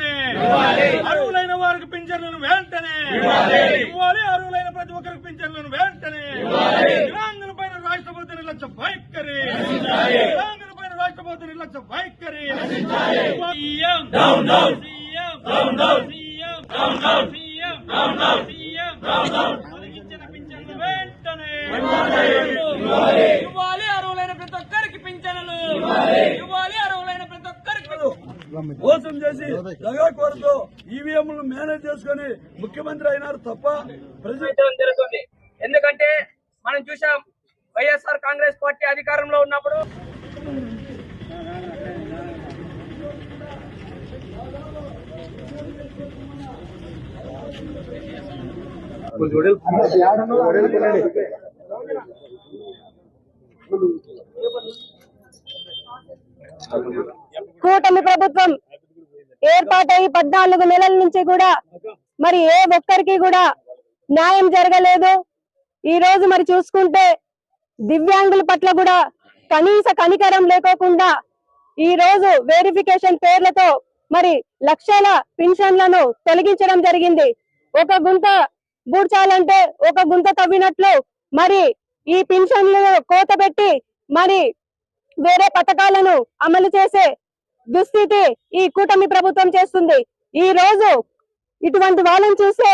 వెంటనే. అర్హులైన వారికి పింఛన్లను వెంటనే. ఇవ్వాలి. అర్హులైన ప్రతి ఒక్కరికి పింఛన్లను వెంటనే. వికలాంగుల పైన రాష్ట్రపతి నిర్లక్ష్య వైఖరి. వికలాంగుల పైన రాష్ట్రపతి నిర్లక్ష్య వైఖరి. సీఎం. సీఎం. వెంటనే ఇవ్వాలి అర్హులైన ప్రతి ఒక్కరికి పింఛనులు ఇవ్వాలి అర్హులైన ప్రతి ఒక్కరికి మోసం చేసి దగా కోరుతూ ఈవీఎంలు మేనేజ్ చేసుకుని ముఖ్యమంత్రి అయినారు తప్ప జరుగుతుంది. ఎందుకంటే మనం చూసాం వైఎస్ఆర్ కాంగ్రెస్ పార్టీ అధికారంలో ఉన్నప్పుడు కూటమి ప్రభుత్వం ఏర్పాటై పద్నాలుగు నెలల నుంచి కూడా మరి ఏ ఒక్కరికి కూడా న్యాయం జరగలేదు. ఈ రోజు మరి చూసుకుంటే దివ్యాంగుల పట్ల కూడా కనీస కనికరం లేకోకుండా ఈ రోజు వెరిఫికేషన్ పేర్లతో మరి లక్షల పింఛన్లను తొలగించడం జరిగింది. ఒక గుంత బూడ్చాలంటే ఒక గుంత తవ్వినట్లు మరి ఈ పింఛన్లను కోత పెట్టి మరి వేరే పథకాలను అమలు చేసే దుస్థితి ఈ కూటమి ప్రభుత్వం చేస్తుంది. ఈ రోజు ఇటువంటి వాళ్ళని చూసే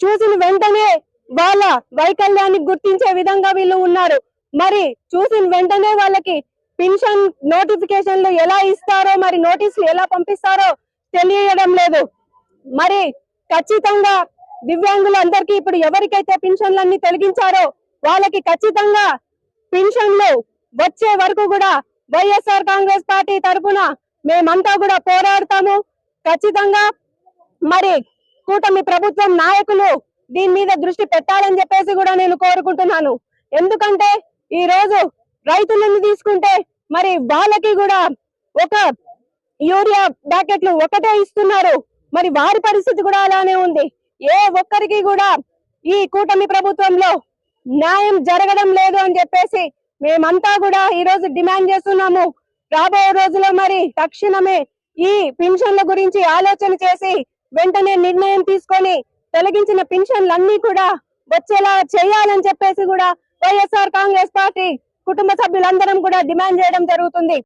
చూసిన వెంటనే వాళ్ళ వైకల్యాన్ని గుర్తించే విధంగా వీళ్ళు ఉన్నారు. మరి చూసిన వెంటనే వాళ్ళకి పెన్షన్ నోటిఫికేషన్లు ఎలా ఇస్తారో మరి నోటీసులు ఎలా పంపిస్తారో తెలియడం లేదు. మరి ఖచ్చితంగా దివ్యాంగులందరికీ ఇప్పుడు ఎవరికైతే పెన్షన్లన్నీ తొలగించారో వాళ్ళకి ఖచ్చితంగా పెన్షన్లు వచ్చే వరకు కూడా వైఎస్ఆర్ కాంగ్రెస్ పార్టీ తరఫున మేమంతా కూడా పోరాడతాము. ఖచ్చితంగా మరి కూటమి ప్రభుత్వం నాయకులు దీని మీద దృష్టి పెట్టాలని చెప్పేసి కూడా నేను కోరుకుంటున్నాను. ఎందుకంటే ఈ రోజు రైతులను తీసుకుంటే మరి వాళ్ళకి కూడా ఒక యూరియా ప్యాకెట్లు ఒకటే ఇస్తున్నారు. మరి వారి పరిస్థితి కూడా అలానే ఉంది. ఏ ఒక్కరికి కూడా ఈ కూటమి ప్రభుత్వంలో న్యాయం జరగడం లేదు అని చెప్పేసి మేమంతా కూడా ఈ రోజు డిమాండ్ చేస్తున్నాము. రాబోయే రోజుల్లో మరి తక్షణమే ఈ పింఛన్ల గురించి ఆలోచన చేసి వెంటనే నిర్ణయం తీసుకొని తొలగించిన పింఛన్లన్నీ కూడా వచ్చేలా చేయాలని చెప్పేసి కూడా వైఎస్ఆర్ కాంగ్రెస్ పార్టీ కుటుంబ సభ్యులందరం కూడా డిమాండ్ చేయడం జరుగుతుంది.